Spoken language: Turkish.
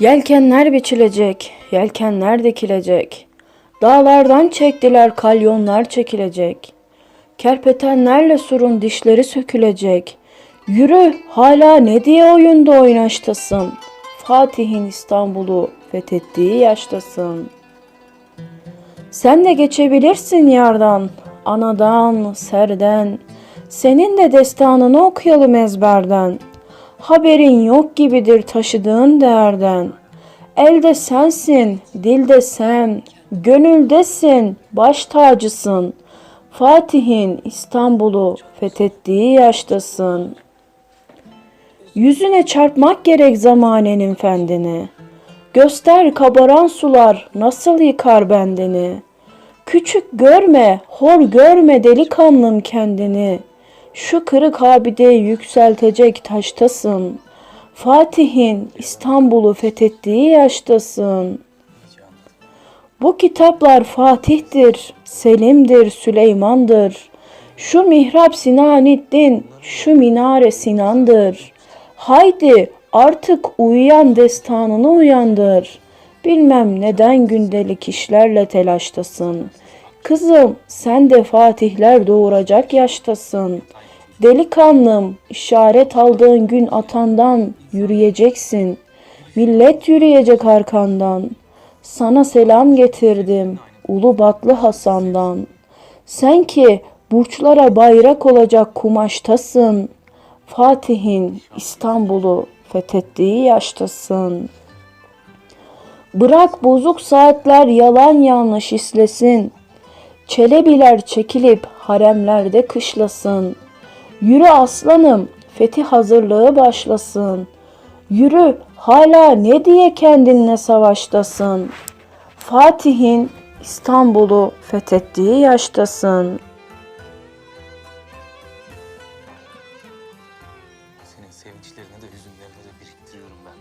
Yelkenler biçilecek, yelkenler dikilecek. Dağlardan çektiler kalyonlar çekilecek. Kerpetenlerle surun dişleri sökülecek. Yürü hala ne diye oyunda oynaştasın. Fatih'in İstanbul'u fethettiği yaştasın. Sen de geçebilirsin yardan, anadan, serden. Senin de destanını okuyalım ezberden. Haberin yok gibidir taşıdığın değerden. Elde sensin, dilde sen, gönüldesin, baş tacısın. Fatih'in İstanbul'u fethettiği yaştasın. Yüzüne çarpmak gerek zamanenin fendini. Göster kabaran sular nasıl yıkar bendini. Küçük görme, hor görme delikanlım kendini. Şu kırık abideyi yükseltecek taştasın. Fatih'in İstanbul'u fethettiği yaştasın. Bu kitaplar Fatih'tir, Selim'dir, Süleyman'dır. Şu mihrap Sinaniddin, şu minare Sinan'dır. Haydi artık uyuyan destanını uyandır. Bilmem neden gündelik işlerle telaştasın. Kızım sen de fatihler doğuracak yaştasın. Delikanlım işaret aldığın gün atandan yürüyeceksin. Millet yürüyecek arkandan. Sana selam getirdim Ulu Batlı Hasan'dan. Sen ki burçlara bayrak olacak kumaştasın. Fatih'in İstanbul'u fethettiği yaştasın. Bırak bozuk saatler yalan yanlış islesin. Çelebiler çekilip haremlerde kışlasın. Yürü aslanım, fetih hazırlığı başlasın. Yürü, hala ne diye kendinle savaştasın. Fatih'in İstanbul'u fethettiği yaştasın. Senin sevinçlerini de biriktiriyorum ben.